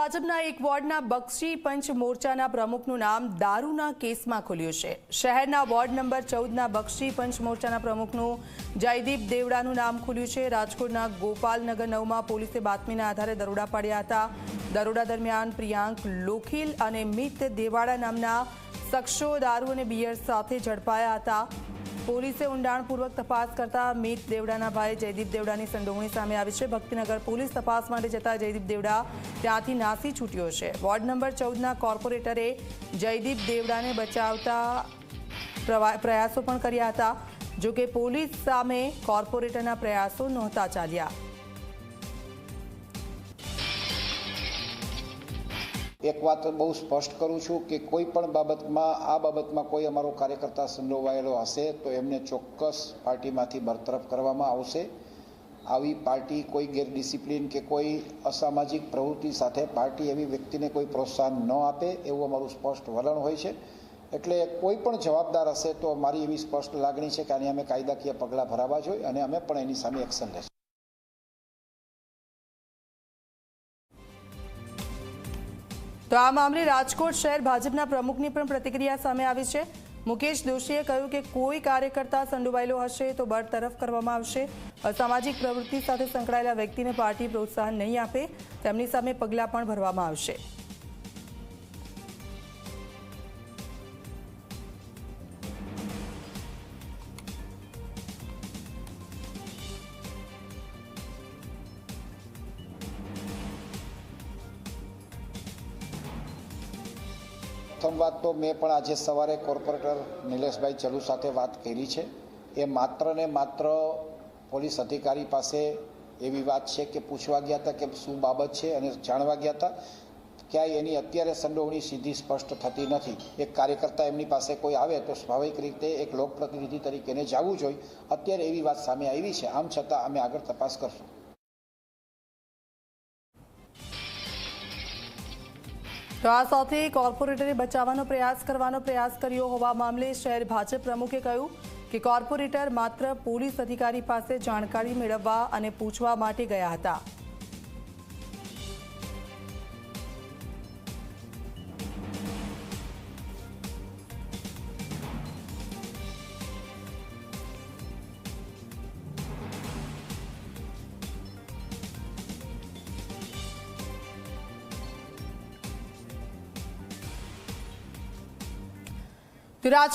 ભાજપના એક વોર્ડના બક્ષી પંચ મોરચાના પ્રમુખનું નામ દારૂના કેસમાં ખુલ્યું છે. શહેરના વોર્ડ નંબર ચૌદના બક્ષી પંચ મોરચાના પ્રમુખનું જયદીપ દેવડાનું નામ ખુલ્યું છે. રાજકોટના ગોપાલનગર નવમાં પોલીસે બાતમીના આધારે દરોડા પાડ્યા હતા. દરોડા દરમિયાન પ્રિયાંક લોખીલ અને મિત દેવાડા નામના શખ્સો દારૂ અને બિયર સાથે ઝડપાયા હતા. પોલીસે ઊંડાણપૂર્વક તપાસ કરતા મિત દેવડાના ભાઈ જયદીપ દેવડાની સંડોવણી સામે આવી છે. ભક્તિનગર પોલીસ તપાસ માટે જતા જયદીપ દેવડા ત્યાંથી નાસી છૂટ્યો છે. વોર્ડ નંબર ચૌદના કોર્પોરેટરે જયદીપ દેવડાને બચાવતા પ્રયાસો પણ કર્યા હતા જો કે પોલીસ સામે કોર્પોરેટરના પ્રયાસો નહોતા ચાલ્યા. એક વાત બહુ સ્પષ્ટ કરું છું કે કોઈ પણ બાબતમાં, આ બાબતમાં કોઈ અમારો કાર્યકર્તા સંડોવાયેલો હશે તો એમને ચોક્કસ પાર્ટીમાંથી બરતરફ કરવામાં આવશે. આવી પાર્ટી કોઈ ગેરડિસિપ્લિન કે કોઈ અસામાજિક પ્રવૃત્તિ સાથે પાર્ટી એવી વ્યક્તિને કોઈ પ્રોત્સાહન ન આપે એવું અમારું સ્પષ્ટ વલણ હોય છે. એટલે કોઈ પણ જવાબદાર હશે તો મારી એવી સ્પષ્ટ લાગણી છે કે આની અમે કાયદાકીય પગલાં ભરાવા જોઈએ અને અમે પણ એની સામે એક્શન લેશું. તો આ મામલે રાજકોટ શહેર ભાજપના પ્રમુખની પણ પ્રતિક્રિયા સામે આવી છે. મુકેશ દોશીએ કહ્યું કે કોઈ કાર્યકર્તા સંડોવાયેલો હશે તો બરતરફ કરવામાં આવશે. અસામાજિક પ્રવૃત્તિ સાથે સંકળાયેલા વ્યક્તિને પાર્ટી પ્રોત્સાહન નહીં આપે. તેમની સામે પગલાં પણ ભરવામાં આવશે. પ્રથમ વાત તો મેં પણ આજે સવારે કોર્પોરેટર નિલેશભાઈ ચલુ સાથે વાત કરી છે. એ માત્ર ને માત્ર પોલીસ અધિકારી પાસે એવી વાત છે કે પૂછવા ગયા હતા કે શું બાબત છે અને જાણવા ગયા હતા. ક્યાંય એની અત્યારે સંડોવણી સીધી સ્પષ્ટ થતી નથી. એક કાર્યકર્તા એમની પાસે કોઈ આવે તો સ્વાભાવિક રીતે એક લોકપ્રતિનિધિ તરીકે એને જવું જોઈએ. અત્યારે એવી વાત સામે આવી છે. આમ છતાં અમે આગળ તપાસ કરશું. તો આ સાથે કોર્પોરેટરે બચાવવાનો પ્રયાસ કરવાનો પ્રયાસ કર્યો હોવા મામલે શહેર ભાજપ પ્રમુખે કહ્યું કે કોર્પોરેટર માત્ર પોલીસ અધિકારી પાસે જાણકારી મેળવવા અને પૂછવા માટે ગયા હતા. તો રાજ